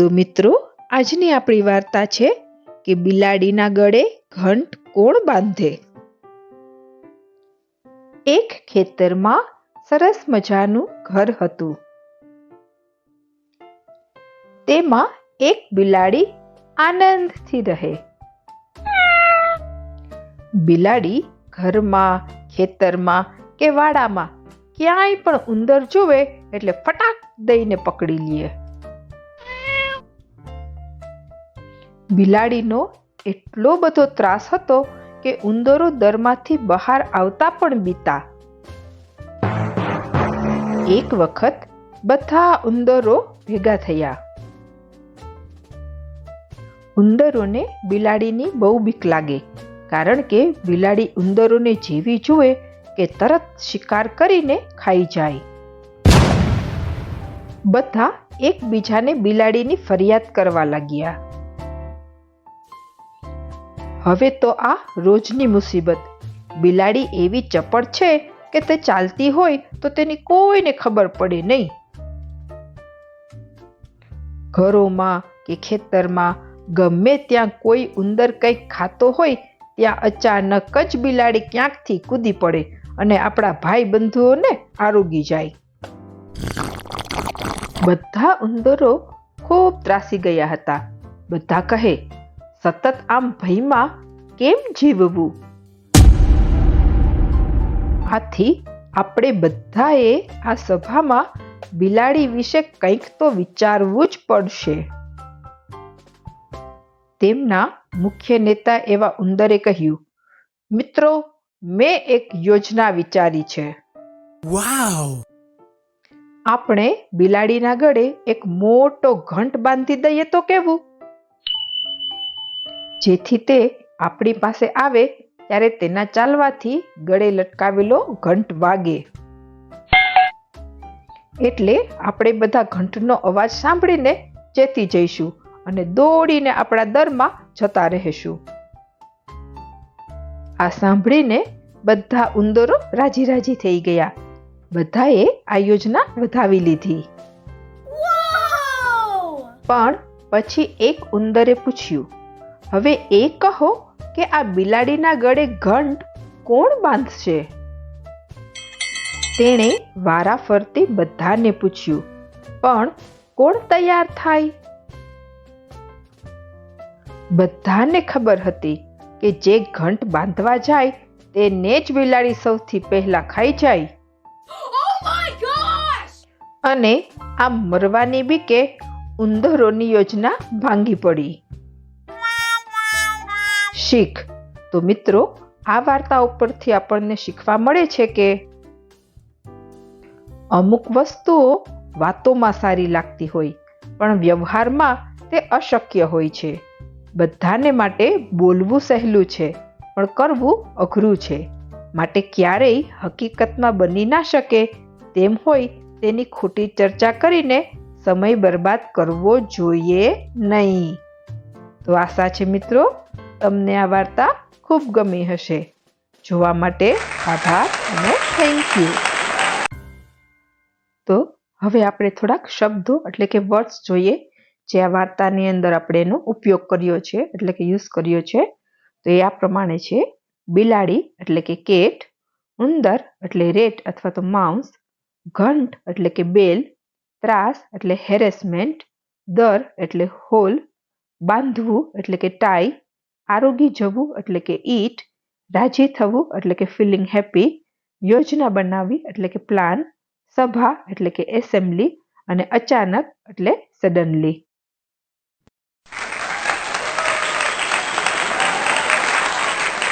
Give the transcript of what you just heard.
તો મિત્રો, આજની આપણી વાર્તા છે કે બિલાડીના ગળે ઘંટ કોણ બાંધે? એક ખેતરમાં સરસ મજાનું ઘર હતું. તેમાં એક બિલાડી આનંદથી રહે. બિલાડી ઘરમાં, ખેતરમાં કે વાડામાં ક્યાંય પણ ઉંદર જોવે એટલે ફટાક દઈને પકડી લે. બિલાડીનો એટલો બધો ત્રાસ હતો કે ઉંદરો દરમાંથી બહાર આવતા પણ બીતા. એક વખત બધા ઉંદરો ભેગા થયા. ઉંદરોને બિલાડીની બહુ બીક લાગે, કારણ કે બિલાડી ઉંદરોને જેવી જુએ કે તરત શિકાર કરીને ખાઈ જાય. બધા એકબીજાને બિલાડીની ફરિયાદ કરવા લાગ્યા. હવે તો આ રોજની મુસીબત. બિલાડી એવી ચપળ છે કે તે ચાલતી હોય તો તેની કોઈને ખબર પડે નહીં. ઘરોમાં કે ખેતરમાં ગમે ત્યાં કોઈ ઉંદર કંઈક ખાતો હોય, ત્યાં અચાનક જ બિલાડી ક્યાંકથી કૂદી પડે અને આપણા ભાઈ બંધુઓને આરોગી જાય. બધા ઉંદરો ખૂબ ત્રાસી ગયા હતા. બધા કહે સતત આમ ભયમાં કેમ જીવવું? આથી આપણે બધાએ આ સભામાં બિલાડી વિશે કંઈક તો વિચારવું જ પડશે. તેમના મુખ્ય નેતા એવા ઉંદરે કહ્યું મિત્રો મેં એક યોજના વિચારી છે. વાવ! આપણે બિલાડીના ગળે એક મોટો ઘંટ બાંધી દઈએ તો કેવું? જેથી તે આપણી પાસે આવે ત્યારે તેના ચાલવાથી ગળે લટકાવેલો ઘંટ વાગે. એટલે આપણે બધા ઘંટનો અવાજ સાંભળીને ચેતી જઈશું અને દોડીને આપણા દરમાં જતા રહેશું. આ સાંભળીને બધા ઉંદરો રાજી રાજી થઈ ગયા. બધાએ આ યોજના વધાવી લીધી. પણ પછી એક ઉંદરે પૂછ્યું હવે એ કહો કે આ બિલાડીના ગળે ઘંટ કોણ બાંધશે? તેણે વારા ફરતી બધાને પૂછ્યું પણ કોણ તૈયાર થાય? બધાને ખબર હતી કે જે ઘંટ બાંધવા જાય તેને જ બિલાડી સૌથી પહેલા ખાઈ જાય. Oh! અને આ મરવાની બીકે ઉંદરોની યોજના ભાંગી પડી. શીખ. તો મિત્રો, આ વાર્તા ઉપરથી આપણને શીખવા મળે છે કે અમુક વસ્તુઓ વાતોમાં સારી લાગતી હોય, પણ વ્યવહારમાં તે અશક્ય હોય છે. બધાને માટે બોલવું સહેલું છે, પણ કરવું અઘરું છે. માટે ક્યારેય હકીકતમાં બની ના શકે, તેમ હોય તેની ખોટી ચર્ચા કરીને સમય બરબાદ કરવો જોઈએ નહીં. તો આશા છે મિત્રો તમને આ વાર્તા ખૂબ ગમી હશે. જોવા માટે આભાર અને થેન્ક યુ તો હવે આપણે થોડાક શબ્દો એટલે કે વર્ડ્સ જોઈએ, જે આ વાર્તાની અંદર આપણે એનો ઉપયોગ કર્યો છે, એટલે કે યુઝ કર્યો છે. તો એ આ પ્રમાણે છે. બિલાડી એટલે કે કેટ, ઉંદર એટલે રેટ અથવા તો માઉસ, ઘંટ એટલે કે બેલ, ત્રાસ એટલે હેરેસમેન્ટ દર એટલે હોલ, બાંધવું એટલે કે ટાઈ આરોગી જવું એટલે કે ઈટ રાજી થવું એટલે કે ફિલિંગ હેપી યોજના બનાવવી એટલે કે પ્લાન સભા એટલે કે એસેમ્બલી અને અચાનક એટલે સડનલી